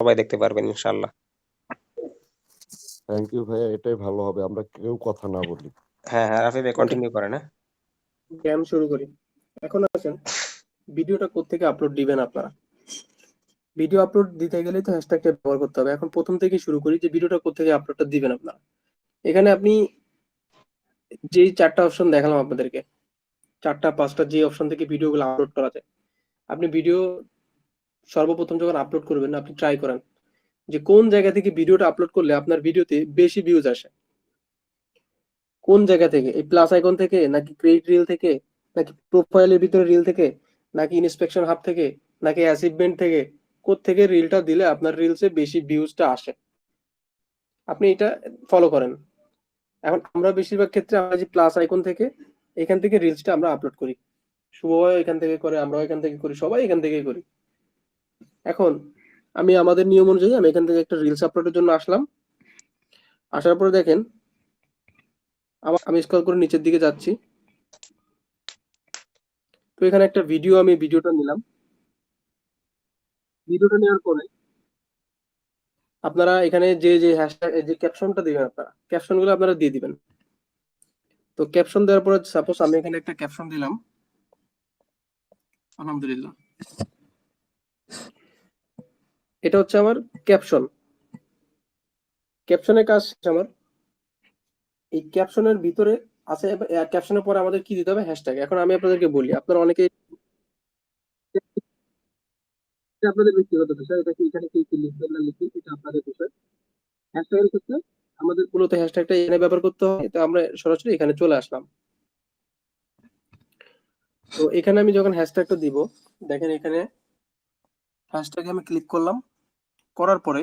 সবাই দেখতে পারবেন ইনশাআল্লাহ। থ্যাংক ইউ ভাইয়া এটাই ভালো হবে আমরা কেউ কথা না বলি। হ্যাঁ হ্যাঁ রাফি ভাই কন্টিনিউ করেন হ্যাঁ। ক্যাম শুরু করি। এখন আসেন ভিডিওটা কোত্থেকে আপলোড দিবেন আপনারা? ভিডিও আপলোড দিতে গেলে তো হ্যাশট্যাগটা ব্যবহার করতে হবে। এখন প্রথম থেকে শুরু করি যে ভিডিওটা কোত্থেকে আপলোডটা দিবেন আপনারা? এখানে আপনি যেই চারটা অপশন দেখালাম আপনাদেরকে চারটা পাঁচটা যে অপশন থেকে ভিডিওগুলো আপলোড করা যায়। আপনি ভিডিও সর্বপ্রথম যখন আপলোড করবেন, আপনি ট্রাই করেন যে কোন জায়গা থেকে ভিডিওটা আপলোড করলে আপনার ভিডিওতে বেশি ভিউজ আসে। কোন জায়গা থেকে? এই প্লাস আইকন থেকে, নাকি ক্রেডিট রিল থেকে, নাকি প্রোফাইলের ভিতরে রিল থেকে, নাকি ইন্সপেকশন হাব থেকে, নাকি অ্যাচিভমেন্ট থেকে থেকে রিলটা দিলে আপনার রিলসে বেশি ভিউজটা আসে? আপনি এটা ফলো করেন। এখন আমরা বেশিরভাগ ক্ষেত্রে আমরা যে প্লাস আইকন থেকে, এখান থেকে রিলসটা আমরা আপলোড করি। শুভ এখান থেকে করে আমরাও এখান থেকে করি, সবাই এখান থেকেই করি। এখন আমি আমাদের নিয়ম অনুযায়ী আমি এখান থেকে একটা রিলস আপলোডের জন্য আসলাম। আসার পরে দেখেন আমি স্ক্রল করে নিচের দিকে যাচ্ছি। তো এখানে একটা ভিডিও আমি ভিডিওটা নিলাম। ভিডিওটা নেওয়ার পরে আপনারা এখানে যে যে হ্যাশট্যাগ যে ক্যাপশনটা দিবেন আপনারা ক্যাপশনগুলো আপনারা দিয়ে দিবেন। তো ক্যাপশন দেওয়ার পরে সাপোজ আমি এখানে একটা ক্যাপশন দিলাম। আলহামদুলিল্লাহ। এটা হচ্ছে আমার ক্যাপশন ক্যাপশনের কাজ আমার, এই ক্যাপশনের ভিতরে আছে ক্যাপশনের পরে আমাদের কি দিতে হবে? হ্যাশট্যাগ এখন আমি আপনাদেরকে বলি, আপনারা অনেকে আপনাদের ব্যক্তিগত বিষয়, এটা কি এখানে কি লিখবেন না লিখবেন এটা আপনাদের বিষয়। হ্যাশট্যাগের ক্ষেত্রে আমাদের মূলত হ্যাশট্যাগটা এখানে ব্যবহার করতে হয় তো আমরা সরাসরি এখানে চলে আসলাম। তো এখানে আমি যখন হ্যাশট্যাগটা দিব, দেখেন এখানে হ্যাশট্যাগে আমি ক্লিক করলাম। করার পরে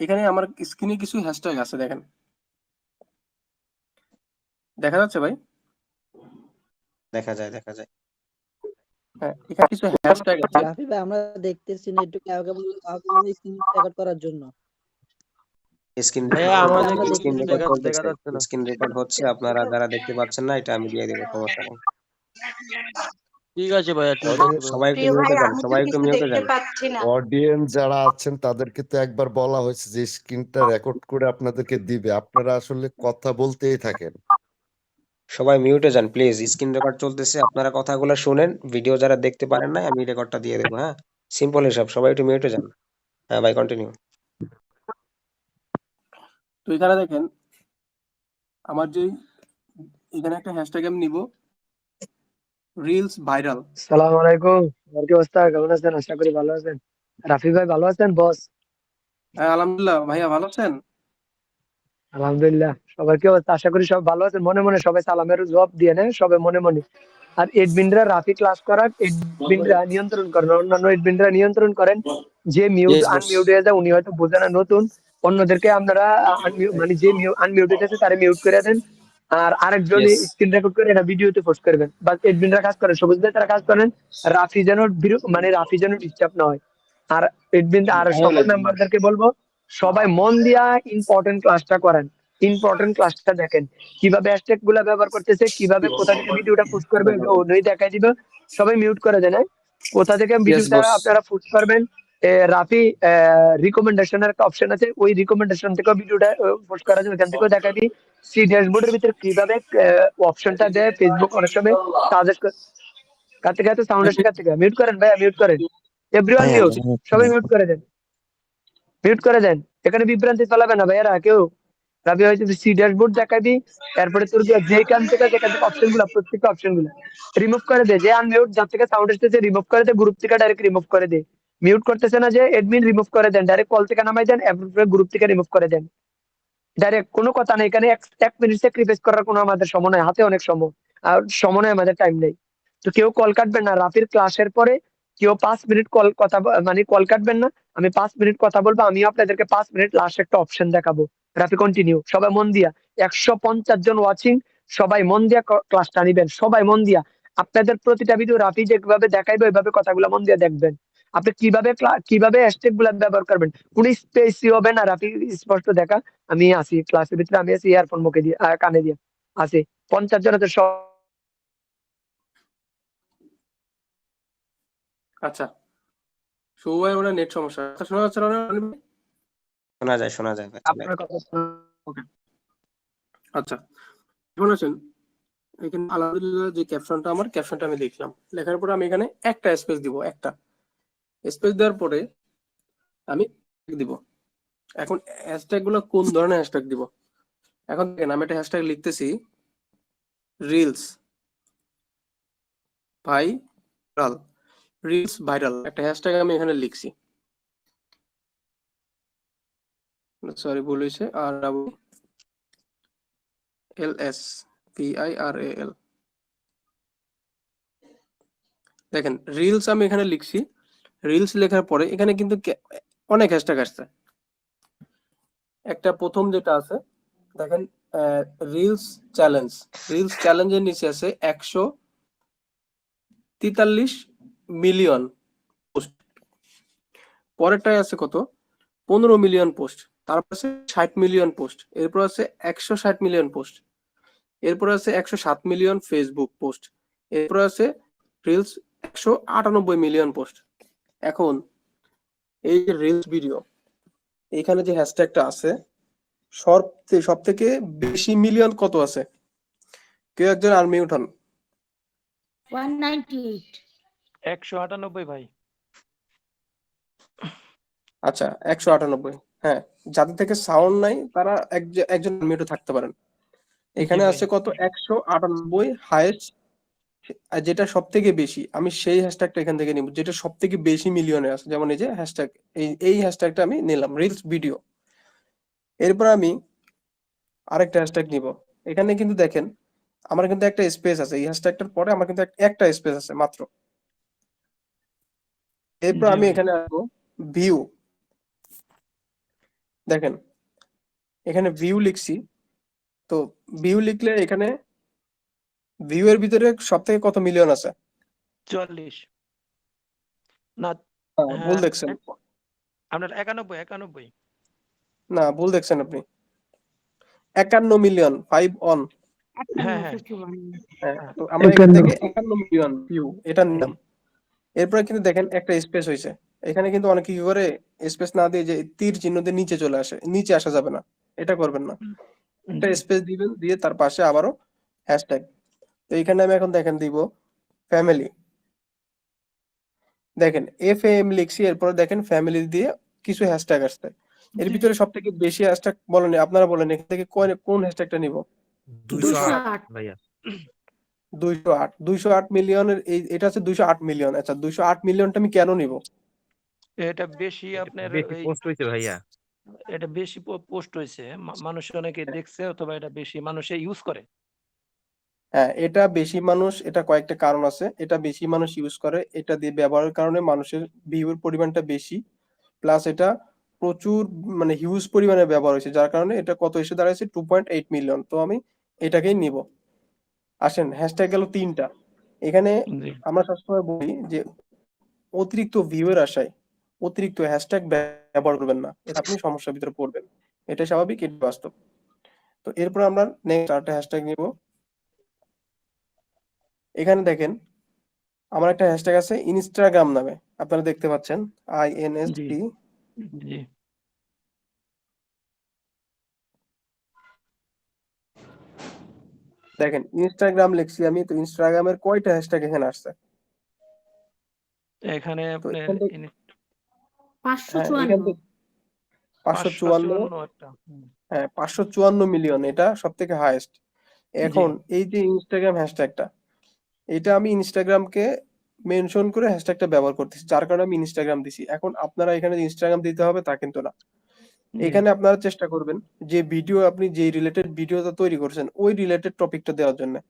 এখানে আমার স্ক্রিনে কিছু হ্যাশট্যাগ আছে দেখেন। দেখা যাচ্ছে ভাই? দেখা যায় দেখা যায়। হ্যাঁ এখানে কিছু হ্যাশট্যাগ আছে। রাফি ভাই আমরা দেখতেছি না একটু কাউকে কাউকে স্ক্রিন রেকর্ড করার জন্য। স্ক্রিন আমাদের স্ক্রিন রেকর্ড দেখা- দেখা যাচ্ছে না। স্ক্রিন রেকর্ড হচ্ছে আপনারা যারা দেখতে পাচ্ছেন না এটা আমি দিয়ে দেবো সমস্যা নেই ঠিক আছে ভাইয়া ঠিক সবাই একটু ভাই মিউটে যান অডিয়েন্স যারা আছেন তাদেরকে তো একবার বলা হয়েছে যে স্ক্রিনটা রেকর্ড করে আপনাদেরকে দিবে। আপনারা আসলে কথা বলতেই থাকেন। সবাই মিউটে যান প্লিজ স্ক্রিন রেকর্ড চলতেছে আপনারা কথাগুলো শুনেন। ভিডিও যারা দেখতে পারেন না আমি রেকর্ডটা দিয়ে দেবো হ্যাঁ? সিম্পল হিসাব সবাই একটু মিউটে যান। হ্যাঁ ভাই কন্টিনিউ তো এখানে দেখেন আমার যে এখানে একটা হ্যাশট্যাগ আমি নিব। রিলস ভাইরাল সালাম আলাইকুম। আর কি অবস্থা? কেমন আছেন? আশা করি ভালো আছেন। রাফি ভাই ভালো আছেন? বস? হ্যাঁ আলহামদুলিল্লাহ। ভাইয়া ভালো আছেন? আলহামদুলিল্লাহ। সবার কি অবস্থা? আশা করি সব ভালো আছেন। মনে মনে সবাই সালামের জবাব দিয়ে নেন সবাই মনে মনে। আর এডমিনরা রাফি ক্লাস করার এডমিনরা নিয়ন্ত্রণ করেন। অন্যান্য এডমিনরা নিয়ন্ত্রণ করেন। যে মিউট. আনমিউট হয়ে যায় উনি হয়তো বোঝে না নতুন। অন্যদেরকে আপনারা মানে যে আনমিউটেড আছে তারা মিউট করে দেন। আর আরেকজন স্ক্রিন রেকর্ড করে এটা ভিডিওতে পোস্ট করবেন। বা এডমিনরা কাজ করেন সবুজ ভাই তারা কাজ করেন রাফি যেন মানে রাফি যেন ডিস্টার্ব না হয়। আর এডমিন আর সকল মেম্বারদেরকে বলব সবাই মন দিয়া ইম্পর্টেন্ট ক্লাসটা করেন। ইম্পর্টেন্ট ক্লাসটা দেখেন। কীভাবে হ্যাশট্যাগগুলা ব্যবহার করতেছে কীভাবে কোথা থেকে ভিডিওটা পোস্ট করবে ওই দেখাই দিবে। সবাই মিউট করে দেন হ্যাঁ? কোথা থেকে ভিডিওটা. আপনারা পোস্ট করবেন রাফি রিকমেন্ডেশনের একটা অপশন আছে। ওই রিকমেন্ডেশন থেকে ভিডিওটা পোস্ট করা যাবে এখান থেকেও দেখা দিই সি ড্যাশবোর্ডের ভিতরে কীভাবে অপশনটা দেয় ফেসবুক অনেক সময় সাজেস্ট কার। থেকে? এত সাউন্ড আসে থেকে। মিউট করেন ভাইয়া মিউট করেন। এভরিওয়ান মিউট সবাই মিউট করে দেন। মিউট করে দেন। এখানে বিভ্রান্তি চালাবে না ভাইয়ারা কেউ। রাবি হয়তো সি ড্যাশবোর্ড দেখাবি তারপরে তোর যেখান থেকে যেখান থেকে অপশনগুলো প্রত্যেকটা অপশনগুলো। রিমুভ করে দে। যে আনমিউট যার থেকে সাউন্ড আসতেছে রিমুভ করে দে। গ্রুপ থেকে ডাইরেক্ট রিমুভ করে দে। মিউট করতেছে না যে এডমিন রিমুভ করে দেন ডাইরেক্ট কল থেকে নামাই দেন গ্রুপ থেকে রিমুভ করে দেন। ডাইরেক্ট কোনো কথা নেই, এখানে এক- মিনিট স্যাক্রিফাইস করার কোনো আমাদের সময় নাই, হাতে অনেক সময়। আর সময় আমাদের টাইম নেই। তো কেউ কল কাটবেন না। রাফির ক্লাসের পরে কেউ পাঁচ মিনিট কল কথা মানে কল কাটবেন না। আমি পাঁচ মিনিট কথা বলব, আমিও আপনাদেরকে পাঁচ মিনিট লাস্ট একটা অপশন দেখাবো। রাফি কন্টিনিউ সবাই মন দিয়া। একশো পঞ্চাশ জন ওয়াচিং সবাই মন দিয়া ক্লাসটা নিবেন। সবাই মন দিয়া। আপনাদের প্রতিটা ভিডিও রাফি যেভাবে দেখাইবে, ওইভাবে কথাগুলো মন দিয়ে দেখবেন। আপনি কীভাবে কীভাবে হ্যাশট্যাগগুলা ব্যবহার করবেন? কোন স্পেসি হবে না। রাফি স্পষ্ট দেখা আমি আছি ক্লাসের ভিতরে আমি আছি ইয়ারফোন মুখে দিয়ে কানে দিয়ে। আছি পঞ্চাশ জনের সব আচ্ছা। ভাই নেট সমস্যা। শোনা যাচ্ছে না শোনা যায় শোনা যায়। আচ্ছা, আপনার কথা শোনা- আচ্ছা। এখন আছেন এখানে আলহামদুলিল্লাহ যে ক্যাপশনটা আমার ক্যাপশনটা আমি লিখলাম লেখার পরে আমি এখানে একটা স্পেস দিব একটা। স্পেস দেওয়ার পরে আমি দিব। এখন হ্যাশট্যাগগুলো কোন ধরনের হ্যাশট্যাগ দিব? এখন দেখেন আমি একটা হ্যাশট্যাগ লিখতেছি রিলস ভাইরাল রিলস ভাইরাল একটা হ্যাশট্যাগ আমি এখানে লিখছি। সরি ভুল হয়েছে R L S P I R A L দেখেন রিলস আমি এখানে লিখছি রিলস লেখার পরে এখানে কিন্তু অনেক হ্যাশট্যাগ আসছে। একটা প্রথম যেটা আছে, দেখেন রিলস চ্যালেঞ্জ রিলস চ্যালেঞ্জের নিচে আছে একশো তেতাল্লিশ মিলিয়ন পোস্ট পরেরটায় আছে কত? পনেরো মিলিয়ন পোস্ট তারপর আছে ষাট মিলিয়ন পোস্ট এরপর আছে একশো ষাট মিলিয়ন পোস্ট এরপর আছে একশো সাত মিলিয়ন ফেসবুক পোস্ট এরপর আছে রিলস একশো আটানব্বই মিলিয়ন পোস্ট এখন এই যে রিলস ভিডিও এখানে যে হ্যাশট্যাগটা আছে সব সব থেকে বেশি মিলিয়ন কত আছে? কেউ একজন আর্মি উঠান। ওয়ান নাইনটি এইট একশো আটানব্বই ভাই। আচ্ছা একশো আটানব্বই হ্যাঁ। যাদের থেকে সাউন্ড নাই তারা একজ- একজন মিউটে থাকতে পারেন। এখানে আছে কত? একশো আটানব্বই হাইয়েস্ট যেটা সব থেকে বেশি আমি সেই হ্যাশট্যাগটা এখান থেকে নিব যেটা সব থেকে বেশি মিলিয়নে আছে। যেমন এই যে হ্যাশট্যাগ এই এই হ্যাশট্যাগটা আমি নিলাম রিলস ভিডিও এরপর আমি আরেকটা হ্যাশট্যাগ নিব। এখানে কিন্তু দেখেন আমার কিন্তু একটা স্পেস আছে। এই হ্যাশট্যাগটার পরে আমার কিন্তু একটা স্পেস আছে মাত্র। এরপর আমি এখানে আসব ভিউ দেখেন এখানে ভিউ লিখছি। তো ভিউ লিখলে এখানে ভিউ এর ভিতরে সব থেকে কত মিলিয়ন আছে? চুয়াল্লিশ না ভুল হ্যাঁ, দেখছেন। আপনার একানব্বই একানব্বই। না ভুল দেখছেন আপনি। একান্ন মিলিয়ন ফাইভ অন হ্যাঁ, হ্যাঁ। হ্যাঁ তো আমরা এখান একান্ন। থেকে একান্ন মিলিয়ন ভিউ এটা নিলাম এরপরে কিন্তু দেখেন একটা স্পেস হয়েছে এখানে কিন্তু অনেকে কি করে স্পেস না দিয়ে যে তীর চিহ্ন দিয়ে নিচে চলে আসে নিচে আসা যাবে না। এটা করবেন না। একটা স্পেস দিবেন দিয়ে তার পাশে আবারও হ্যাশট্যাগ তো এখানে আমি এখন দেখেন দিব ফ্যামিলি দেখেন এফ এম লিখছি এরপর দেখেন ফ্যামিলি দিয়ে কিছু হ্যাশট্যাগ আসছে। এর ভিতরে সব থেকে বেশি হ্যাশট্যাগ বলেন আপনারা বলেন এখান থেকে কোন- কোন হ্যাশট্যাগটা নিব? দুইশো আট দুইশো আট। মিলিয়নের এই এটা আছে দুইশো আট মিলিয়ন। আচ্ছা দুইশো আট মিলিয়নটা আমি কেন নিব? এটা বেশি আপনার বেশি পোস্ট হয়েছে ভাইয়া। এটা বেশি পোস্ট হয়েছে। মানুষ অনেকে দেখছে অথবা এটা বেশি মানুষে ইউজ করে। হ্যাঁ এটা বেশি মানুষ এটা কয়েকটা কারণ আছে। এটা বেশি মানুষ ইউজ করে এটা দিয়ে ব্যবহারের কারণে মানুষের ভিউর পরিমাণটা বেশি। প্লাস এটা প্রচুর মানে হিউজ পরিমাণে ব্যবহার হয়েছে যার কারণে এটা কত এসে দাঁড়াচ্ছে টু পয়েন্ট এইট মিলিয়ন তো আমি এটাকেই নিব। আসেন হ্যাশট্যাগ গেল তিনটা। এখানে আমরা সবসময় বলি যে অতিরিক্ত ভিউয়ের আশায় অতিরিক্ত হ্যাশট্যাগ ব্যবহার করবেন না। এটা আপনি সমস্যার ভিতরে পড়বেন। এটা স্বাভাবিক এটা বাস্তব। তো এরপর আমরা নেক্সট আরেকটা হ্যাশট্যাগ নিব। এখানে দেখেন আমার একটা হ্যাশট্যাগ আছে ইনস্টাগ্রাম নামে আপনারা দেখতে পাচ্ছেন আই এন এস জি। টি দেখেন ইনস্টাগ্রাম লিখছি আমি তো ইনস্টাগ্রামের কয়টা হ্যাশট্যাগ এখানে আসছে? এখানে পাঁচশো হ্যাঁ চুয়ান্ন। পাঁচশো চুয়ান্ন। হ্যাঁ পাঁচশো চুয়ান্ন মিলিয়ন এটা সব থেকে হাইয়েস্ট এখন এই যে ইনস্টাগ্রাম হ্যাশট্যাগটা এটা আমি ইনস্টাগ্রামকে মেনশন করে হ্যাশট্যাগটা ব্যবহার করতেছি। যার কারণে আমি ইনস্টাগ্রাম দিছি। এখন আপনারা এখানে ইনস্টাগ্রাম দিতে হবে তা কিন্তু না। এখানে আপনারা চেষ্টা করবেন যে ভিডিও আপনি যে রিলেটেড ভিডিওটা তৈরি করছেন ওই রিলেটেড টপিকটা দেওয়ার জন্য।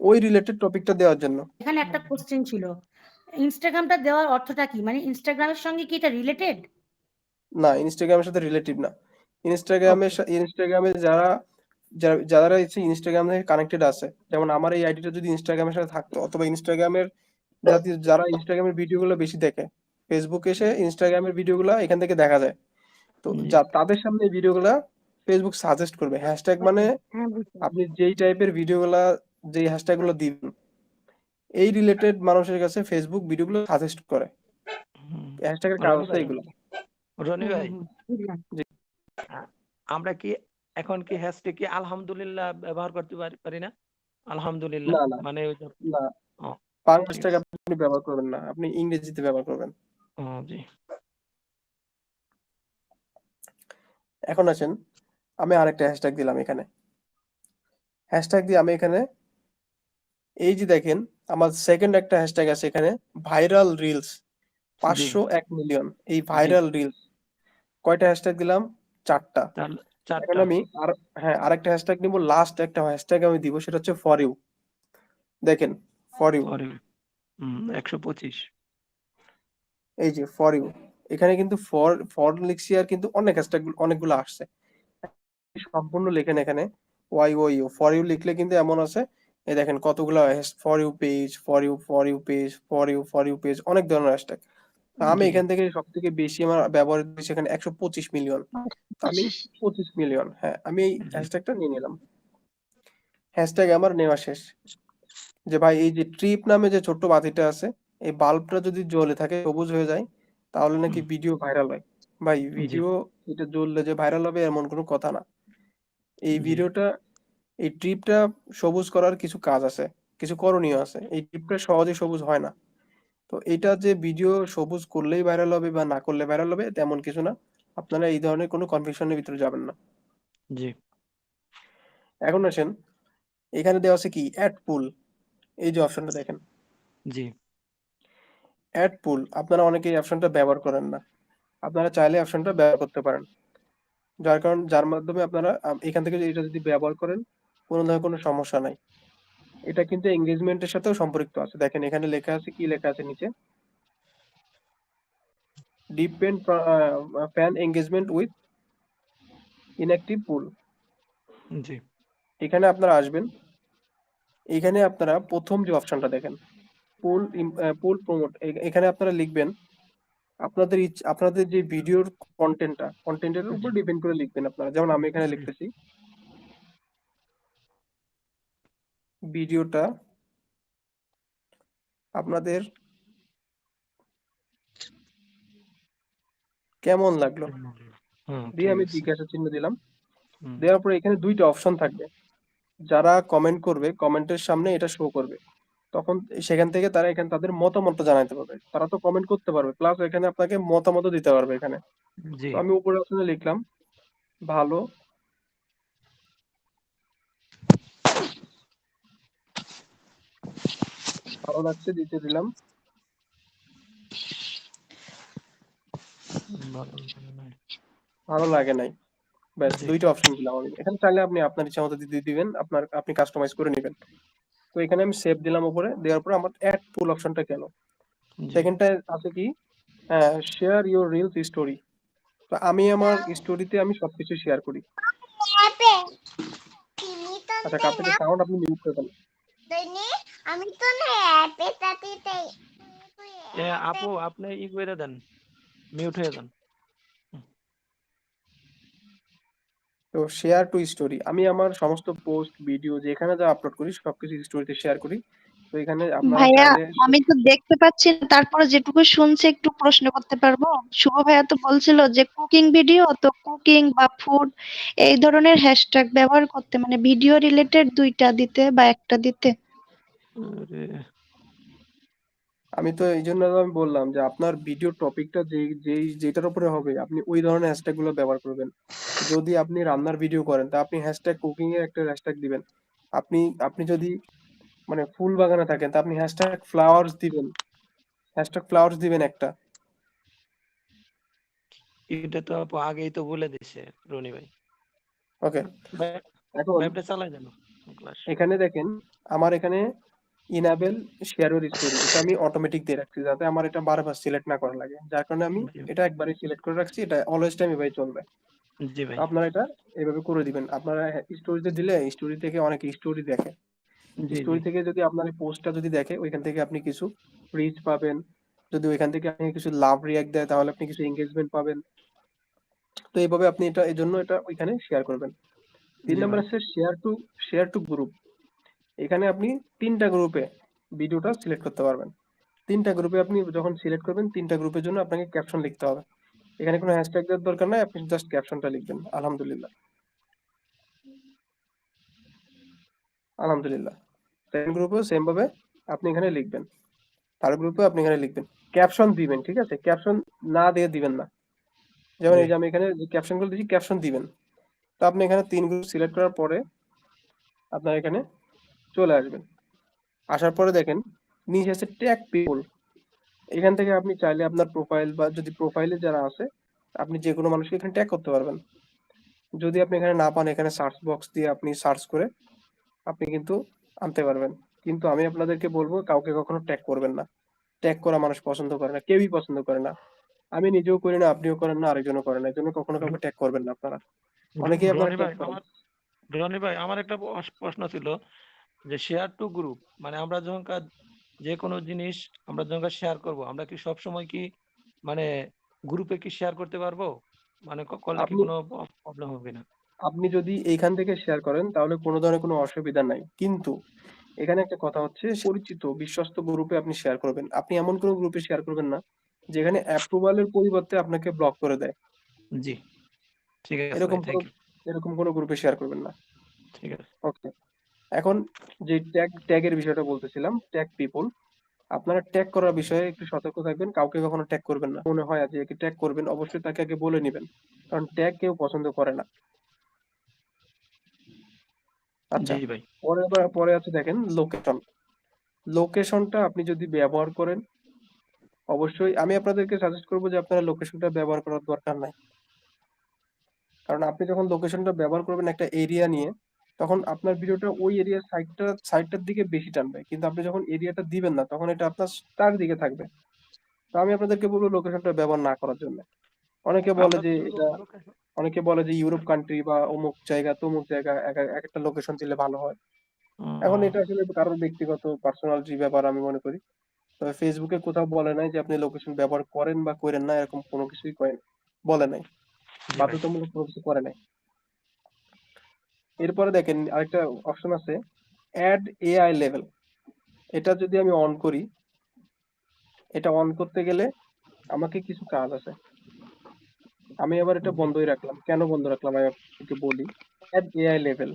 ওই রিলেটেড টপিকটা দেওয়ার জন্য। এখানে একটা কোশ্চেন ছিল। ইনস্টাগ্রামটা দেওয়ার অর্থটা কি? মানে ইনস্টাগ্রামের সঙ্গে কি এটা রিলেটেড না ইনস্টাগ্রামের সাথে রিলেটিভ না। ইনস্টাগ্রামের সা- ইনস্টাগ্রামে যারা যারা যারা হচ্ছে ইনস্টাগ্রাম থেকে কানেক্টেড আছে যেমন আমার এই আইডিটা যদি ইনস্টাগ্রামের সাথে থাকতো অথবা ইনস্টাগ্রামের যাতে যারা ইনস্টাগ্রামের ভিডিওগুলো বেশি দেখে ফেসবুকে এসে ইনস্টাগ্রামের ভিডিওগুলো এখান থেকে দেখা যায়। তো যা তাদের সামনে এই ভিডিওগুলা ফেসবুক সাজেস্ট করবে। হ্যাশট্যাগ মানে হ্যাঁ আপনি যেই টাইপের ভিডিওগুলা যেই হ্যাশট্যাগগুলো দিবেন এই রিলেটেড মানুষের কাছে ফেসবুক ভিডিওগুলো সাজেস্ট করে। হ্যাশট্যাগের কাজ হচ্ছে এগুলো রনি ভাই আমরা কি এখন কি হ্যাশট্যাগ কি আলহামদুলিল্লাহ ব্যবহার করতে পারি না? আলহামদুলিল্লাহ মানে ওই যে হ্যাশট্যাগ আপনি ব্যবহার করবেন না আপনি ইংরেজিতে ব্যবহার করবেন। জি। এখন আছেন আমি আরেকটা হ্যাশট্যাগ দিলাম এখানে। হ্যাশট্যাগ দিয়ে আমি এখানে এই যে দেখেন আমার সেকেন্ড একটা হ্যাশট্যাগ আছে এখানে ভাইরাল রিলস পাঁচশো এক মিলিয়ন এই ভাইরাল রিলস কয়টা হ্যাশট্যাগ দিলাম? চারটা। চারটা। আমি আর হ্যাঁ আরেকটা হ্যাশট্যাগ নিব লাস্ট একটা হ্যাশট্যাগ আমি দিব সেটা হচ্ছে ফর ইউ দেখেন ফর ইউ পরে হুম একশো পঁচিশ। এই যে ফর ইউ এখানে কিন্তু ফর ফর লিখছি আর কিন্তু অনেক হ্যাশট্যাগ অনেকগুলো আসছে। সম্পূর্ণ লেখেন এখানে Y O U for you লিখলে কিন্তু এমন আছে এই দেখেন কতগুলো for you page for you for you page for you for you page অনেক ধরনের হ্যাশট্যাগ আমি জি এখান থেকে সব থেকে বেশি আমার ব্যবহৃত হয়েছে এখানে একশো পঁচিশ মিলিয়ন আমি পঁচিশ মিলিয়ন হ্যাঁ আমি এই জি হ্যাশট্যাগটা নিয়ে নিলাম। হ্যাশট্যাগ আমার নেওয়া শেষ। যে ভাই এই যে ট্রিপ নামে যে ছোট্ট বাতিটা আছে এই বাল্বটা যদি জ্বলে থাকে সবুজ হয়ে যায় তাহলে নাকি হুম, ভিডিও ভাইরাল হয়। ভাই জি। ভিডিও এটা জ্বললে যে ভাইরাল হবে এমন কোনো কথা না। এই জি। ভিডিওটা এই ট্রিপটা সবুজ করার কিছু কাজ আছে কিছু করণীয় আছে। এই ট্রিপটা সহজে সবুজ হয় না। তো এটা যে ভিডিও সবুজ করলেই ভাইরাল হবে বা না করলে ভাইরাল হবে তেমন কিছু না। আপনারা এই ধরনের কোনো কনফিউশনের ভিতরে যাবেন না। জি। এখন আসেন এখানে দেওয়া আছে কি? অ্যাড পুল এই যে অপশনটা দেখেন। জি। অ্যাড পুল আপনারা অনেকে এই অপশনটা ব্যবহার করেন না। আপনারা চাইলে অপশনটা ব্যবহার করতে পারেন। যার কারণ যার মাধ্যমে আপনারা আম, এখান থেকে এটা যদি ব্যবহার করেন কোনো ধরনের কোনো সমস্যা নাই। এটা কিন্তু এঙ্গেজমেন্টের সাথেও সম্পৃক্ত আছে। দেখেন এখানে লেখা আছে কি লেখা আছে নিচে? Depend fan engagement with inactive pool জি। এখানে আপনারা আসবেন। এখানে আপনারা প্রথম যে অপশনটা দেখেন পুল পুল প্রমোট এখানে আপনারা লিখবেন আপনাদের আপনাদের যে ভিডিওর কন্টেন্টটা কন্টেন্টের উপর ডিপেন্ড করে লিখবেন আপনারা। যেমন আমি এখানে লিখতেছি ভিডিওটা আপনাদের কেমন লাগল? দিয়ে আমি জিজ্ঞাসা চিহ্ন দিলাম। দেওয়ার পরে এখানে দুইটা অপশন থাকবে। যারা কমেন্ট করবে কমেন্টের সামনে এটা শো করবে। তখন সেখান থেকে তারা এখানে তাদের মতামত জানাতে পারবে। তারা তো কমেন্ট করতে পারবে প্লাস এখানে আপনাকে মতামত দিতে পারবে এখানে। আমি উপরে অপশনে লিখলাম ভালো ভালো লাগছে দিতে দিলাম। ভালো লাগে নাই। ব্যাস দুইটা অপশন দিলাম আমি। এখানে চাইলে আপনি আপনার ইচ্ছা মতো দিয়ে দিবেন আপনার আপনি কাস্টমাইজ করে নেবেন। তো এখানে আমি সেভ দিলাম উপরে দেওয়ার পরে আমার অ্যাড পুল অপশনটা গেল। সেকেন্ডটা আছে কি? শেয়ার ইউর রিলস স্টোরি তো আমি আমার স্টোরিতে আমি সবকিছু শেয়ার করি। আচ্ছা কাপের সাউন্ড আপনি মিউট করে দেন। আমি তো না অ্যাপে তাতে এ আপু আপনি ই করে দেন। মিউট হয়ে যান। তো শেয়ার টু স্টোরি আমি আমার সমস্ত পোস্ট ভিডিও যেখানে যা আপলোড করি সবকিছু স্টোরিতে শেয়ার করি। তো এখানে আপনারা ভাইয়া আমি তো দেখতে পাচ্ছি না তারপরে যেটুকু শুনছি একটু প্রশ্ন করতে পারব। শুভ ভাইয়া তো বলছিল যে কুকিং ভিডিও তো কুকিং বা ফুড এই ধরনের হ্যাশট্যাগ ব্যবহার করতে মানে ভিডিও রিলেটেড দুইটা দিতে বা একটা দিতে। আরে। আমি তো এই জন্য আমি বললাম যে আপনার ভিডিও টপিকটা যে যেই যেটার উপরে হবে আপনি ওই ধরনের হ্যাশট্যাগগুলো ব্যবহার করবেন। যদি আপনি রান্নার ভিডিও করেন তা আপনি হ্যাশট্যাগ কুকিং এর একটা হ্যাশট্যাগ দিবেন। আপনি আপনি যদি মানে ফুল বাগানে থাকেন তা আপনি হ্যাশট্যাগ ফ্লাওয়ার্স দিবেন। হ্যাশট্যাগ ফ্লাওয়ার্স দিবেন একটা। এটা তো আপু আগেই তো বলে দিছে রনি ভাই। ওকে এখন চালাই জানো এখানে দেখেন আমার এখানে ইনাবেল শেয়ারের স্টোরি এটা আমি অটোমেটিক দিয়ে রাখছি যাতে আমার এটা বারবার সিলেক্ট না করা লাগে। যার কারণে আমি এটা একবারে সিলেক্ট করে রাখছি এটা অলওয়েজ টাইম এভাবে চলবে। জি ভাই। আপনারা এটা এভাবে করে দিবেন। আপনারা স্টোরিতে দিলে স্টোরি থেকে অনেকে স্টোরি দেখে। স্টোরি থেকে যদি আপনার পোস্টটা যদি দেখে ওইখান থেকে আপনি কিছু রিচ পাবেন। যদি ওইখান থেকে আপনি কিছু লাভ রিয়াক্ট দেয় তাহলে আপনি কিছু এঙ্গেজমেন্ট পাবেন। তো এইভাবে আপনি এটা এই জন্য এটা ওইখানে শেয়ার করবেন। তিন নম্বর আছে share to share to group এখানে আপনি তিনটা গ্রুপে ভিডিওটা সিলেক্ট করতে পারবেন। তিনটা গ্রুপে আপনি যখন সিলেক্ট করবেন, তিনটা গ্রুপের জন্য আপনাকে ক্যাপশন লিখতে হবে। এখানে কোনো হ্যাশট্যাগ দেওয়ার দরকার নাই, আপনি জাস্ট ক্যাপশনটা লিখবেন। আলহামদুলিল্লাহ। আলহামদুলিল্লাহ। সেকেন্ড গ্রুপেও সেম ভাবে আপনি এখানে লিখবেন। থার্ড গ্রুপে আপনি এখানে লিখবেন। ক্যাপশন দিবেন, ঠিক আছে? ক্যাপশন না দিয়ে দিবেন না। যেমন এই যে আমি এখানে ক্যাপশনগুলো দিচ্ছি ক্যাপশন দিবেন। তো আপনি এখানে তিন গ্রুপ সিলেক্ট করার পরে আপনার এখানে চলে আসবেন। আসার পরে দেখেন নিচে আছে ট্যাগ পিপল এখান থেকে আপনি চাইলে আপনার প্রোফাইল বা যদি প্রোফাইলে যারা আছে আপনি যে কোনো মানুষকে এখানে ট্যাগ করতে পারবেন। যদি আপনি এখানে না পান এখানে সার্চ বক্স দিয়ে আপনি সার্চ করে আপনি কিন্তু আনতে পারবেন। কিন্তু আমি আপনাদেরকে বলব কাউকে কখনো ট্যাগ করবেন না। ট্যাগ করা মানুষ পছন্দ করে না কেউই পছন্দ করে না। আমি নিজেও করি না আপনিও করেন না আরেকজনও করেন না। এই জন্য কখনো কাউকে ট্যাগ করবেন না আপনারা। অনেকেই আপনারা ভাই আমার একটা প্রশ্ন ছিল যে শেয়ার টু গ্রুপ মানে আমরা যখন যে কোনো জিনিস আমরা যখন শেয়ার করব আমরা কি সব সময় কি মানে গ্রুপে কি শেয়ার করতে পারব? মানে করলে কি কোনো প্রবলেম হবে না? আপনি যদি এইখান থেকে শেয়ার করেন তাহলে কোনো ধরনের কোনো অসুবিধা নাই। কিন্তু এখানে একটা কথা হচ্ছে পরিচিত বিশ্বস্ত গ্রুপে আপনি শেয়ার করবেন। আপনি এমন কোনো গ্রুপে শেয়ার করবেন না যেখানে অ্যাপ্রুভালের পরিবর্তে আপনাকে ব্লক করে দেয়। জি। ঠিক আছে এরকম এরকম কোনো গ্রুপে শেয়ার করবেন না। ঠিক আছে। ওকে এখন যে ট্যাগ ট্যাগের বিষয়টা বলতেছিলাম ট্যাগ পিপল আপনারা ট্যাগ করার বিষয়ে একটু সতর্ক থাকবেন কাউকে কখনো ট্যাগ করবেন না। মনে হয় যে ট্যাগ করবেন অবশ্যই তাকে আগে বলে নেবেন কারণ ট্যাগ কেউ পছন্দ করে না। আচ্ছা পরে পরে আছে দেখেন লোকেশন লোকেশনটা আপনি যদি ব্যবহার করেন অবশ্যই আমি আপনাদেরকে সাজেস্ট করব যে আপনারা লোকেশনটা ব্যবহার করার দরকার নাই। কারণ আপনি যখন লোকেশনটা ব্যবহার করবেন একটা এরিয়া নিয়ে তখন আপনার ভিডিওটা ওই এরিয়ার সাইডটা সাইডটার দিকে বেশি টানবে। কিন্তু আপনি যখন এরিয়াটা দিবেন না তখন এটা আপনার তার দিকে থাকবে। তো আমি আপনাদেরকে বলব লোকেশনটা ব্যবহার না করার জন্য। অনেকে বলে যে এটা অনেকে বলে যে ইউরোপ কান্ট্রি বা অমুক জায়গা তমুক জায়গা এক এক একটা লোকেশন দিলে ভালো হয়। এখন এটা আসলে কারোর ব্যক্তিগত পার্সোনালিটি ব্যাপার আমি মনে করি। তবে ফেসবুকে কোথাও বলে নাই যে আপনি লোকেশন ব্যবহার করেন বা করেন না এরকম কোনো কিছুই করেন বলে নাই। বাধ্যতামূলক কোনো কিছু করে নাই। এরপরে দেখেন আরেকটা অপশন আছে অ্যাড এআই লেভেল এটা যদি আমি অন করি, এটা অন করতে গেলে আমাকে কিছু কাজ আছে। আমি আবার এটা বন্ধই রাখলাম। কেন বন্ধ রাখলাম? আমি আপনাকে বলি। অ্যাড এআই লেভেল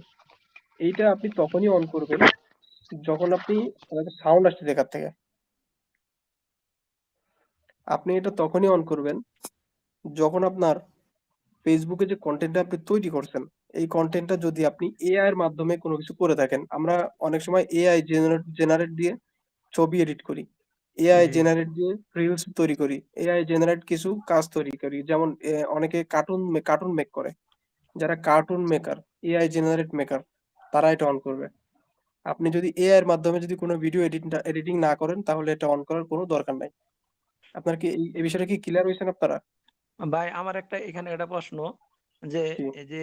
এইটা আপনি তখনই অন করবেন যখন আপনি সাউন্ড আসছে যেখান থেকে। আপনি এটা তখনই অন করবেন যখন আপনার ফেসবুকে যে কন্টেন্টটা আপনি তৈরি করছেন এই কন্টেন্টটা যদি আপনি এআই এর মাধ্যমে কোনো কিছু করে থাকেন আমরা অনেক সময় এআই জেনারেট জেনারেট দিয়ে ছবি এডিট করি এআই জেনারেট দিয়ে রিলস তৈরি করি এআই জেনারেট কিছু কাজ তৈরি করি যেমন অনেকে কার্টুন কার্টুন মেক করে যারা cartoon maker AI generate maker তারা এটা অন করবে। আপনি যদি এআই এর মাধ্যমে যদি কোনো ভিডিও এডিট এডিটিং না করেন তাহলে এটা অন করার কোনো দরকার নাই। আপনার কি এই এই বিষয়টা কি ক্লিয়ার হয়েছেন আপনারা? ভাই আমার একটা এখানে একটা প্রশ্ন যে এই যে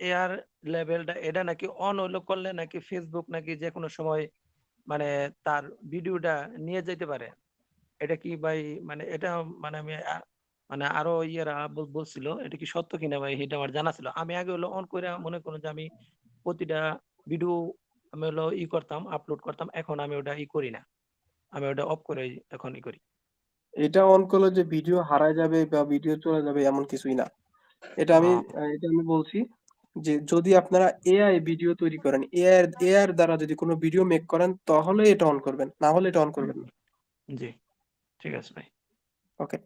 এয়ার লেভেলটা এটা নাকি অন হইল করলে নাকি ফেসবুক নাকি যে কোনো সময় মানে তার ভিডিওটা নিয়ে যেতে পারে? এটা কি ভাই মানে এটা মানে আমি মানে আরও ইয়েরা বলছিল এটা কি সত্য কিনা ভাই এটা আমার জানা ছিল। আমি আগে হলো অন করে মনে করুন যে আমি প্রতিটা ভিডিও আমি হলো ই করতাম আপলোড করতাম এখন আমি ওটা ই করি না। আমি ওটা অফ করে এখন ই করি। এটা অন করলে যে ভিডিও হারায় যাবে বা ভিডিও চলে যাবে এমন কিছুই না। এটা আমি। আহ, এটা আমি বলছি যে যদি আপনারা এআই ভিডিও তৈরি করেন এআই এআই এর দ্বারা যদি কোনো ভিডিও মেক করেন তাহলে এটা অন করবেন না হলে এটা অন করবেন না। জি ঠিক আছে ভাই। ওকে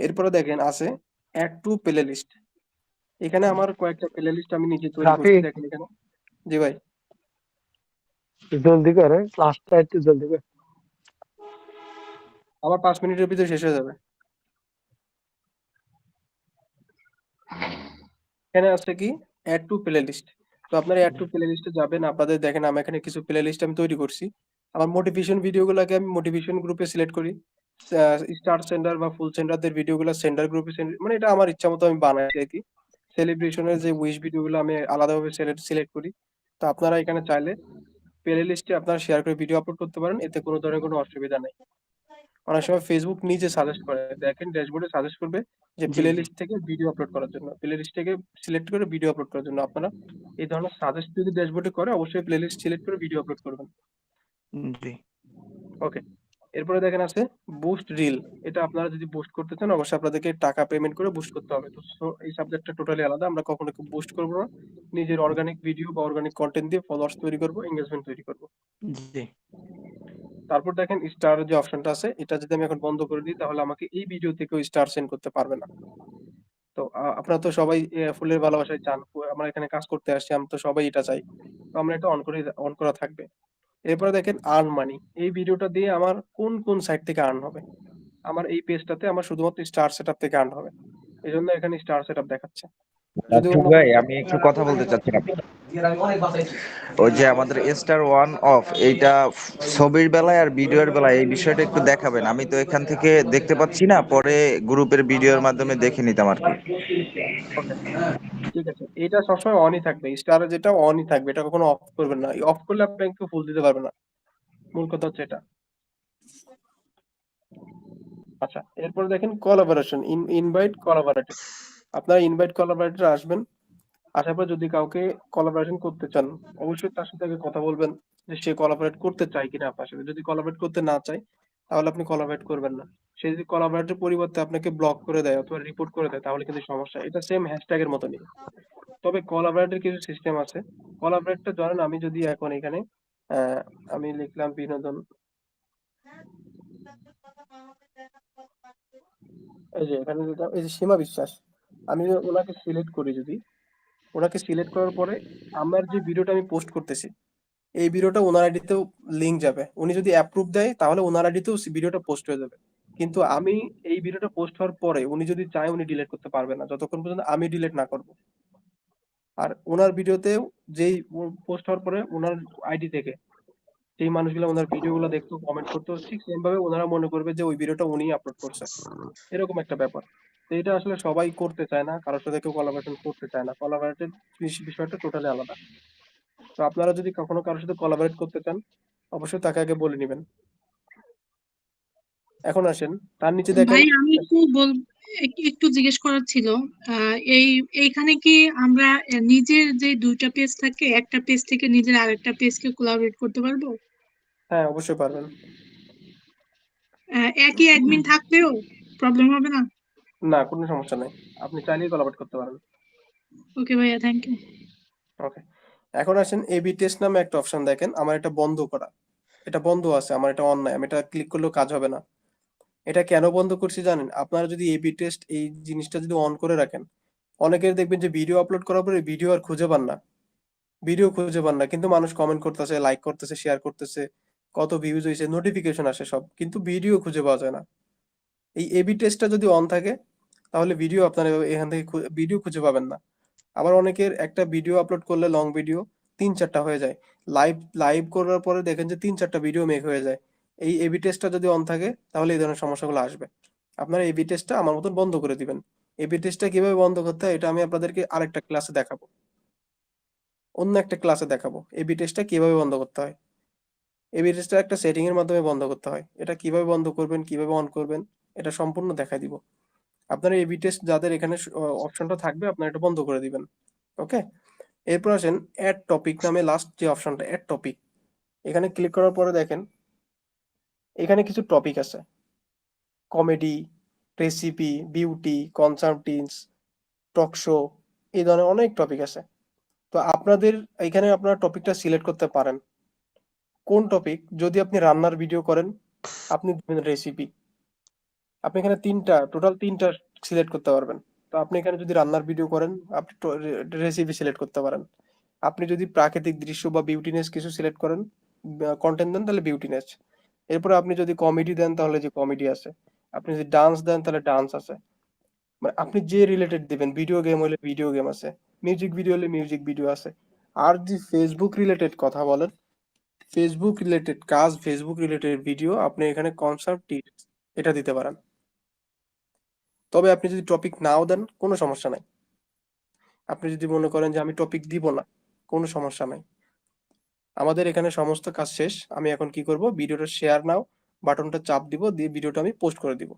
এরপরে দেখেন আছে অ্যাড টু প্লে লিস্ট এখানে আমার কয়েকটা প্লে লিস্ট আমি নিজে তৈরি। করছি দেখেন এখানে। জি ভাই। জলদি করে ক্লাসটা একটু জলদি করে। আমার পাঁচ মিনিটের ভিতরে শেষ হয়ে যাবে। এখানে আছে কি? অ্যাড টু প্লে লিস্ট তো আপনারা অ্যাড টু প্লে লিস্টে যাবেন, আপনাদের দেখেন আমি এখানে কিছু প্লে লিস্ট আমি তৈরি করছি। আমার মোটিভেশন ভিডিওগুলোকে আমি মোটিভেশন গ্রুপে সিলেক্ট করি। স্টার সেন্টার বা ফুল সেন্টারদের ভিডিওগুলো সেন্টার গ্রুপে মানে এটা আমার ইচ্ছা মতো আমি বানাই আর কি। সেলিব্রেশনের যে উইশ ভিডিওগুলো আমি আলাদাভাবে সিলেক্ট করি। তো আপনারা এখানে চাইলে প্লে লিস্টে আপনারা শেয়ার করে ভিডিও আপলোড করতে পারেন, এতে কোনো ধরনের কোনো অসুবিধা নেই। অনেক সময় ফেসবুক নিজে সাজেস্ট করে দেখেন ড্যাশবোর্ডে সাজেস্ট করবে যে প্লে লিস্ট থেকে ভিডিও আপলোড করার জন্য। প্লে লিস্ট থেকে সিলেক্ট করে ভিডিও আপলোড করার জন্য আপনারা এই ধরনের সাজেস্ট যদি ড্যাশবোর্ডে করে অবশ্যই প্লে লিস্ট সিলেক্ট করে ভিডিও আপলোড করবেন। জি। ওকে এরপরে দেখেন আছে বুস্ট রিল এটা আপনারা যদি বুস্ট করতে চান অবশ্যই আপনাদেরকে টাকা পেমেন্ট করে বুস্ট করতে হবে। তো এই সাবজেক্টটা টোটালি আলাদা আমরা কখনো বুস্ট করব না। নিজের অর্গানিক ভিডিও বা অর্গানিক কন্টেন্ট দিয়ে ফলোয়ার্স তৈরি করব এঙ্গেজমেন্ট তৈরি করব। জি। তারপর দেখেন স্টার যে অপশনটা আছে, এটা যদি আমি এখন বন্ধ করে দিই, তাহলে আমাকে এই ভিডিও থেকেও স্টার সেন্ড করতে পারবে না। তো আপনারা তো সবাই ফুলের ভালোবাসায় চান আমরা এখানে কাজ করতে আসছি, আমরা তো সবাই এটা চাই। তো আমরা এটা অন করে অন করা থাকবে। এরপরে দেখেন আর্ন মানি এই ভিডিওটা দিয়ে আমার কোন কোন সাইট থেকে আর্ন হবে? আমার এই পেজটাতে আমার শুধুমাত্র স্টার সেটআপ থেকে আর্ন হবে। এই জন্য এখানে স্টার সেটআপ দেখাচ্ছে। আমি একটু কথা বলতে চাচ্ছিলাম ওই যে আমাদের স্টার ওয়ান অফ এইটা ছবির বেলায় আর ভিডিওর বেলায় এই বিষয়টা একটু দেখাবেন। আমি তো এখান থেকে দেখতে পাচ্ছি না, পরে গ্রুপের ভিডিওর মাধ্যমে দেখে নিতাম আর কি। ঠিক আছে, এটা সবসময় অনই থাকবে। স্টার যেটা অনই থাকবে, এটা কখনো অফ করবেন না। অফ করলে আপনি একটু ফুল দিতে পারবেন না। মূল কথা হচ্ছে এটা। আচ্ছা এরপর দেখেন কোলাবোরেশন ইনভাইট কোলাবোরেটর আপনারা ইনভাইট কোলাবোরেটর আসবেন। আসার পর যদি কাউকে কোলাবোরেশন করতে চান, অবশ্যই তার সাথে কথা বলবেন যে সে কোলাবোরেট করতে চায় কিনা আপনার সাথে। যদি কোলাবোরেট করতে না চায়, তাহলে আপনি কোলাবোরেট করবেন না। সে যদি কোলাবোরেটের পরিবর্তে আপনাকে ব্লক করে দেয় অথবা রিপোর্ট করে দেয়, তাহলে কিন্তু সমস্যা। এটা সেম হ্যাশট্যাগ এর মতনই। তবে কোলাবোরেটের কিছু সিস্টেম আছে। কোলাবোরেটটা ধরেন আমি যদি এখন এখানে আমি লিখলাম বিনোদন। এই যে এখানে এই যে সীমা বিশ্বাস। আমি ওনাকে সিলেক্ট করি যদি। ওনাকে সিলেক্ট করার পরে আমার যে ভিডিওটা আমি পোস্ট করতেছি, এই ভিডিওটা ওনার আইডিতেও লিঙ্ক যাবে। উনি যদি অ্যাপ্রুভ দেয়, তাহলে ওনার আইডিতেও ভিডিওটা পোস্ট হয়ে যাবে। কিন্তু আমি এই ভিডিওটা পোস্ট হওয়ার পরে উনি যদি চায়, উনি ডিলিট করতে পারবে না। যতক্ষণ পর্যন্ত আমি ডিলিট না করব। আর ওনার ভিডিওতেও যেই পোস্ট হওয়ার পরে ওনার আইডি থেকে, সেই মানুষগুলো, ওনার ভিডিওগুলো দেখতো কমেন্ট করতো, ঠিক সেম ভাবে ওনারা মনে করবে যে ওই ভিডিওটা উনি আপলোড করছে। এরকম একটা ব্যাপার। তো এটা আসলে সবাই করতে চায় না কারোর সাথে কেউ কোলাবোরেশন করতে চায় না। কোলাবোরেটের বিষয়টা টোটালি আলাদা। তো আপনারা যদি কখনো কারোর সাথে কোলাবোরেট করতে চান অবশ্যই তাকে আগে বলে নেবেন। এখন আসেন তার নিচে দেখেন ভাই আমি একটু বল একটু জিজ্ঞেস করার ছিল এই এইখানে কি আমরা নিজের যে দুইটা পেজ থাকে একটা পেজ থেকে নিজের আরেকটা পেজকে কোলাবরেট করতে পারব? হ্যাঁ অবশ্যই পারবেন। একই অ্যাডমিন থাকলেও প্রবলেম হবে না? না কোনো সমস্যা নেই। আপনি চাইলেই কোলাবোরেট করতে পারেন। ওকে ভাইয়া থ্যাংক ইউ ওকে এখন আসেন এবি টেস্ট নামে একটা অপশন দেখেন। আমার এটা বন্ধ করা। এটা বন্ধ আছে আমার এটা অন নাই। আমি এটা ক্লিক করলেও কাজ হবে না। এটা কেন বন্ধ করছি জানেন? আপনারা যদি এবি টেস্ট এই জিনিসটা যদি অন করে রাখেন অনেকের দেখবেন যে ভিডিও আপলোড করার পরে ভিডিও আর খুঁজে পান না। ভিডিও খুঁজে পান না। কিন্তু মানুষ কমেন্ট করতেছে লাইক করতেছে শেয়ার করতেছে কত ভিউজ হয়েছে নোটিফিকেশন আসে সব। কিন্তু ভিডিও খুঁজে পাওয়া যায় না। এই এবি টেস্টটা যদি অন থাকে তাহলে ভিডিও আপনারা এখান থেকে ভিডিও খুঁজে পাবেন না। আবার অনেকের একটা ভিডিও আপলোড করলে লং ভিডিও তিন চারটা হয়ে যায়। লাইভ লাইভ করার পরে দেখেন যে তিন চারটা ভিডিও মেক হয়ে যায়। এই এবি টেস্টটা যদি অন থাকে, তাহলে এই ধরনের সমস্যাগুলো আসবে। আপনারা এবি টেস্টটা আমার মতন বন্ধ করে দিবেন। এবি টেস্টটা কীভাবে বন্ধ করতে হয়, এটা আমি আপনাদেরকে আরেকটা ক্লাসে দেখাবো। অন্য একটা ক্লাসে দেখাবো। এবি টেস্টটা কীভাবে বন্ধ করতে হয়? এবি টেস্টটা একটা সেটিং এর মাধ্যমে বন্ধ করতে হয়। এটা কীভাবে বন্ধ করবেন, কীভাবে অন করবেন, এটা সম্পূর্ণ দেখাই দিব। আপনারা এবি টেস্ট যাদের এখানে অপশনটা থাকবে, আপনারা এটা বন্ধ করে দিবেন। ওকে এরপর আসেন অ্যাড টপিক নামে লাস্ট যে অপশনটা অ্যাড টপিক এখানে ক্লিক করার পরে দেখেন, এখানে কিছু টপিক আছে। Comedy recipe beauty consultings talk show এই ধরনের অনেক টপিক আছে। তো আপনাদের, এখানে আপনারা টপিকটা সিলেক্ট করতে পারেন। কোন টপিক যদি আপনি রান্নার ভিডিও করেন, আপনি দিবেন রেসিপি আপনি এখানে তিনটা টোটাল তিনটা সিলেক্ট করতে পারবেন। তো আপনি এখানে যদি রান্নার ভিডিও করেন, আপনি রেসিপি সিলেক্ট করতে পারেন। আপনি যদি প্রাকৃতিক দৃশ্য বা বিউটিনেস কিছু সিলেক্ট করেন কন্টেন্ট দেন, তাহলে বিউটিনেস এরপরে আপনি যদি কমেডি দেন, তাহলে যে কমেডি আছে। আপনি যদি ডান্স দেন, তাহলে ডান্স আছে। মানে আপনি যে রিলেটেড দিবেন ভিডিও গেম হলে ভিডিও গেম আছে মিউজিক ভিডিও হলে মিউজিক ভিডিও আছে। আর যদি ফেসবুক রিলেটেড কথা বলেন ফেসবুক রিলেটেড কাজ ফেসবুক রিলেটেড ভিডিও আপনি এখানে কনসার্ট এটা দিতে পারেন। তবে আপনি যদি টপিক নাও দেন কোনো সমস্যা নাই। আপনি যদি মনে করেন যে আমি টপিক দিব না কোনো সমস্যা নাই। আমাদের এখানে সমস্ত কাজ শেষ। আমি এখন কি করব? ভিডিওটা শেয়ার নাও বাটনটা চাপ দিব দিয়ে ভিডিওটা আমি পোস্ট করে দিব।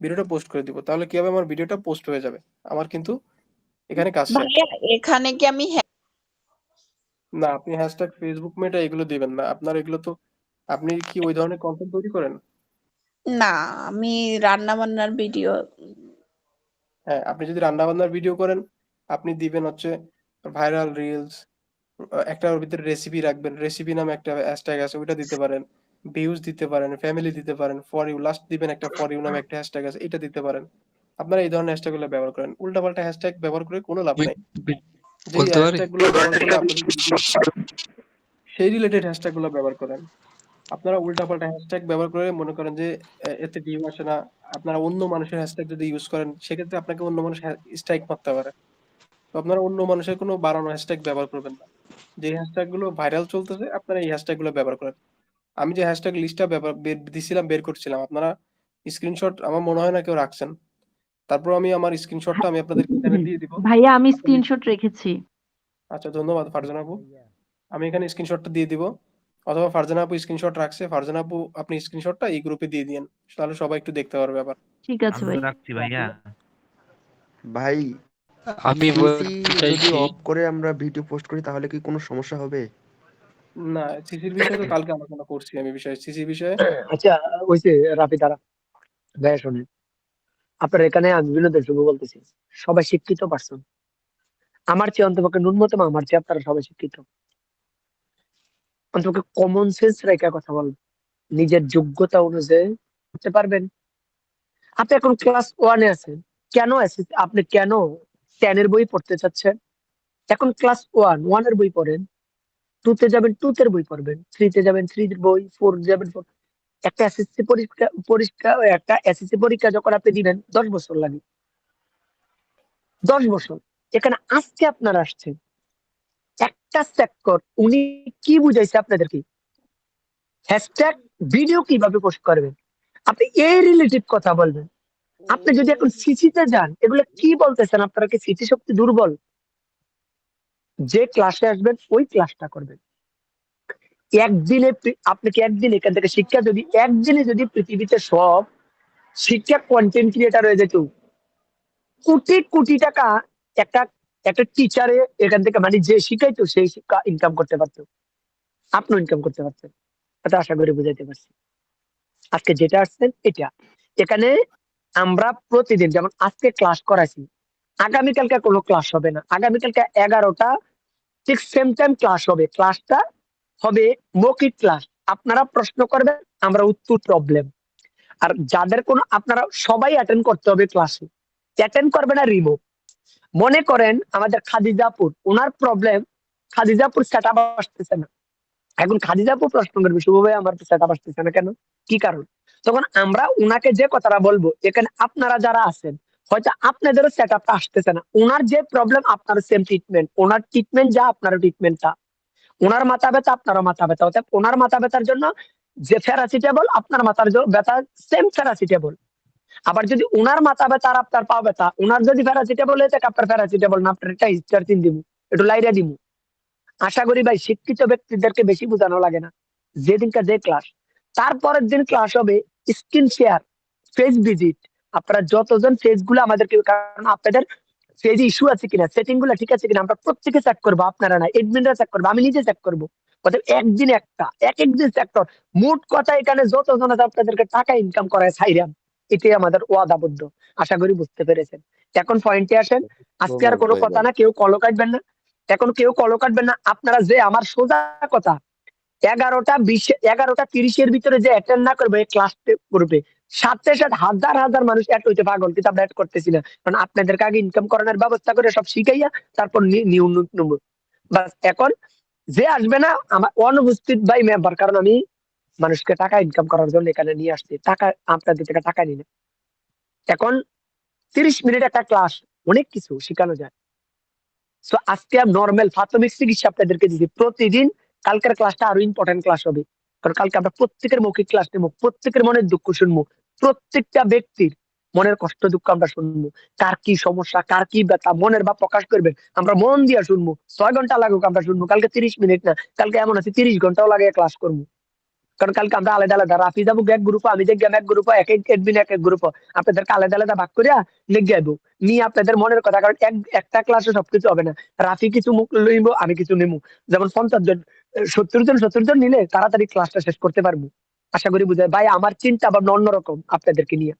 ভিডিওটা পোস্ট করে দিব। তাহলে কি হবে? আমার ভিডিওটা পোস্ট হয়ে যাবে। আমার কিন্তু এখানে কাজ শেষ। এখানে কি আমি না আপনি হ্যাশট্যাগ ফেসবুক মেটা এগুলো দিবেন না। আপনার এগুলো তো আপনি কি ওই ধরনের কন্টেন্ট তৈরি করেন? না আমি রান্না বান্নার ভিডিও হ্যাঁ আপনি যদি রান্না বান্নার ভিডিও করেন আপনি দিবেন হচ্ছে ভাইরাল রিলস একটা ওর ভিতরে রেসিপি রাখবেন রেসিপি নামে একটা হ্যাশট্যাগ আছে ওইটা দিতে পারেন ভিউজ দিতে পারেন ফ্যামিলি দিতে পারেন ফর ইউ লাস্ট দিবেন একটা ফর ইউ নামে একটা হ্যাশট্যাগ আছে এটা দিতে পারেন। আপনারা এই ধরনের হ্যাশট্যাগগুলো ব্যবহার করেন। উল্টাপাল্টা হ্যাশট্যাগ ব্যবহার করে কোনো লাভ নেই। যে বলতে পারি? হ্যাশট্যাগ ব্যবহার করলে আপনাদের সেই রিলেটেড হ্যাশট্যাগগুলো ব্যবহার করেন। আপনারা উল্টাপাল্টা হ্যাশট্যাগ ব্যবহার করে মনে করেন যে এতে ভিউ আসে না। আপনারা অন্য মানুষের হ্যাশট্যাগ যদি ইউজ করেন সেক্ষেত্রে আপনাকে অন্য মানুষ স্ট্রাইক মারতে পারে। তো আপনারা অন্য মানুষের কোনো বাড়ানো হ্যাশট্যাগ ব্যবহার করবেন না। যে হ্যাশট্যাগগুলো ভাইরাল চলতেছে আপনারা এই হ্যাশট্যাগগুলো ব্যবহার করেন। আমি যে হ্যাশট্যাগ লিস্টটা ব্যবহার দিছিলাম বের করছিলাম আপনারা স্ক্রিনশট আমার মনে হয় না কেউ রাখছেন। তারপর আমি আমার স্ক্রিনশটটা আমি আপনাদের দিয়ে দিব। ভাইয়া আমি স্ক্রিনশট রেখেছি। আচ্ছা ধন্যবাদ ফারজানা আপু। আমি এখানে স্ক্রিনশটটা দিয়ে দিব। অথবা ফারজানা আপু স্ক্রিনশট রাখছে ফারজানা আপু আপনি স্ক্রিনশটটা এই গ্রুপে দিয়ে দিন তাহলে সবাই একটু দেখতে পারবে আবার ঠিক আছে ভাই। রাখছি ভাইয়া। ভাই আমি যদি অফ করে আমরা ভিডিও পোস্ট করি তাহলে কি কোনো সমস্যা হবে? না সিসির বিষয়ে তো কালকে আলোচনা করছি আমি বিষয়ে। সিসি বিষয়ে আচ্ছা ওইসে রাফি দ্বারা ভাইয়া শোনেন। আপনার এখানে আমি বিনোদন শুভ বলতেছি। সবাই শিক্ষিত পারছেন আমার চেয়ে অন্তপক্ষে ন্যূনতম আমার চেয়ে আপনারা সবাই শিক্ষিত। অন্তপক্ষে কমন সেন্স রেখে কথা বলবেন নিজের যোগ্যতা অনুযায়ী করতে পারবেন। আপনি এখন ক্লাস ওয়ানে আছেন। কেন আপনি কেন টেনের বই পড়তে চাচ্ছেন? এখন ক্লাস ওয়ান ওয়ানের বই পড়েন। টু তে যাবেন টু এর বই পড়বেন। থ্রি তে যাবেন থ্রি বই ফোর যাবেন ফোর একটা এসএসসি পরীক্ষা পরীক্ষা, একটা এসএসসি পরীক্ষা যখন আপনি দিবেন, দশ বছর লাগে। দশ বছর। এখানে আজকে আপনারা আসছেন। একটা সেক্টর উনি কি বুঝাইছে আপনাদেরকে? হ্যাশট্যাগ ভিডিও কীভাবে পোস্ট করবেন? আপনি এই রিলেটিভ কথা বলবেন। আপনি যদি এখন সিসিতে যান, এগুলো কি বলতেছেন? আপনারা কি স্মৃতি শক্তি দুর্বল? যে ক্লাসে আসবেন, ওই ক্লাসটা করবেন। একদিনে আপনি কি একদিন এখান থেকে শিক্ষা যদি একদিনে যদি পৃথিবীতে সব শিক্ষা কন্টেন্ট ক্রিয়েটার হয়ে যেত কোটি কোটি টাকা একটা একটা টিচারে এখান থেকে মানে যে শিখাইতো, সেই শিক্ষা ইনকাম করতে পারতো। আপনিও ইনকাম করতে পারতেন। এটা আশা করি বুঝাইতে পারছি। আজকে যেটা আসছেন, এটা। এখানে আমরা প্রতিদিন যেমন আজকে ক্লাস করাইছি, আগামীকালকে কোনো ক্লাস হবে না। আগামীকালকে এগারোটা, ঠিক সেম টাইম ক্লাস হবে। ক্লাসটা হবে মৌখিক ক্লাস আপনারা প্রশ্ন করবেন, আমরা উত্তর প্রবলেম আর যাদের কোনো, আপনারা সবাই অ্যাটেন্ড করতে হবে ক্লাসে অ্যাটেন্ড করবে না রিমুভ মনে করেন আমাদের খাদিজাপুর, ওনার প্রবলেম খাদিজাপুর সেট আপ আসতেছে না। এখন খাদিজাপুর প্রশ্ন করবে, শুভ ভাই, আমার সেট আপ আসতেছে না কেন? কি কারণ? তখন আমরা ওনাকে যে কথাটা বলব, এখানে আপনারা যারা আছেন, হয়তো আপনাদেরও সেট আপটা আসতেছে না। ওনার যে প্রবলেম আপনার সেম ট্রিটমেন্ট ওনার ট্রিটমেন্ট যা আপনার ট্রিটমেন্টটা ওনার মাথা ব্যথা, আপনারও মাথা ব্যথা। অর্থাৎ ওনার মাথা ব্যথার জন্য যে ফেরাসিটেবল আপনার মাথার ব্যথা সেম প্যারাসিটামল আবার যদি ওনার মাথা ব্যথা, আর আপনার পা ব্যথা ওনার যদি প্যারাসিটামল হয়ে থাকে, আপনার প্যারাসিটামল না, আপনার একটা স্টারচিন দিব, একটু লাইরা দিব। আশা করি ভাই, শিক্ষিত ব্যক্তিদেরকে বেশি বোঝানো লাগে না যেদিনকার যে ক্লাস তারপরের দিন ক্লাস হবে স্ক্রিন শেয়ার ফেস ভিজিট আপনারা যতজন ফেসগুলো আমাদেরকে, কারণ আপনাদের ফেজ ইস্যু আছে কিনা সেটিংগুলো ঠিক আছে কিনা, আমরা প্রত্যেকে চেক করব, আপনারা না এডমিনরা চেক করব, আমি নিজে চেক করব। অর্থাৎ একদিন একটা এক একদিন সেক্টর মোট কথা এখানে যতজন আছে, আপনাদেরকে টাকা ইনকাম করায় ছাইরাম এটাই আমাদের ওয়াদাবদ্ধ। আশা করি বুঝতে পেরেছেন। এখন পয়েন্টে আসেন। আজকে আর কোনো কথা না কেউ কলো কাটবেন না। এখন কেউ কলো কাটবেন না। আপনারা যে আমার সোজা কথা এগারোটা বিশ এগারোটা তিরিশের ভিতরে যে অ্যাটেন্ড না করবে ক্লাস করবে সাথে সাথে হাজার হাজার মানুষ অ্যাড হইতে পাগল কিন্তু আমরা অ্যাড করতেছি না। কারণ আপনাদেরকে আগে ইনকাম করানোর ব্যবস্থা করে সব শিখাইয়া তারপর নিউ নেব। বাস এখন যে আসবে না আমার অনুপস্থিত ভাই মেম্বার কারণ আমি মানুষকে টাকা ইনকাম করার জন্য এখানে নিয়ে আসছি। টাকা আপনাদের থেকে টাকা নিই এখন তিরিশ মিনিট একটা ক্লাস অনেক কিছু শেখানো যায়। সো আজকে নর্মাল প্রাথমিক চিকিৎসা আপনাদেরকে দিচ্ছি। প্রতিদিন কালকের ক্লাসটা আরও ইম্পর্টেন্ট ক্লাস হবে। কারণ কালকে আমরা প্রত্যেকের মৌখিক ক্লাস নেব, প্রত্যেকের মনের দুঃখ শুনব, প্রত্যেকটা ব্যক্তির মনের কষ্ট দুঃখ আমরা শুনব। কার কি সমস্যা, কার কি ব্যথা, মনের বা প্রকাশ করবেন আমরা মন দিয়ে শুনব। ছয় ঘণ্টা লাগুক আমরা শুনব, কালকে তিরিশ মিনিট না, কালকে এমন আছে, তিরিশ ঘন্টাও লাগে ক্লাস করব। কারণ কালকে আমরা আলাদা আলাদা। রাফি যাব এক গ্রুপ আমি যে গেম এক গ্রুপ এক এক এডমিন এক এক গ্রুপ আপনাদেরকে আলাদা আলাদা ভাগ করিয়া নিয়ে যাব নিয়ে আপনাদের মনের কথা, কারণ এক, একটা ক্লাসে সবকিছু হবে না। রাফি কিছু মুখ লইব, আমি কিছু নিবো যেমন পঞ্চাশ জন, সত্তর জন সত্তর জন নিলে তাড়াতাড়ি ক্লাসটা শেষ করতে পারব। আশা করি বুঝায়। ভাই, আমার চিন্তা ভাবনা অন্যরকম আপনাদেরকে নিয়ে।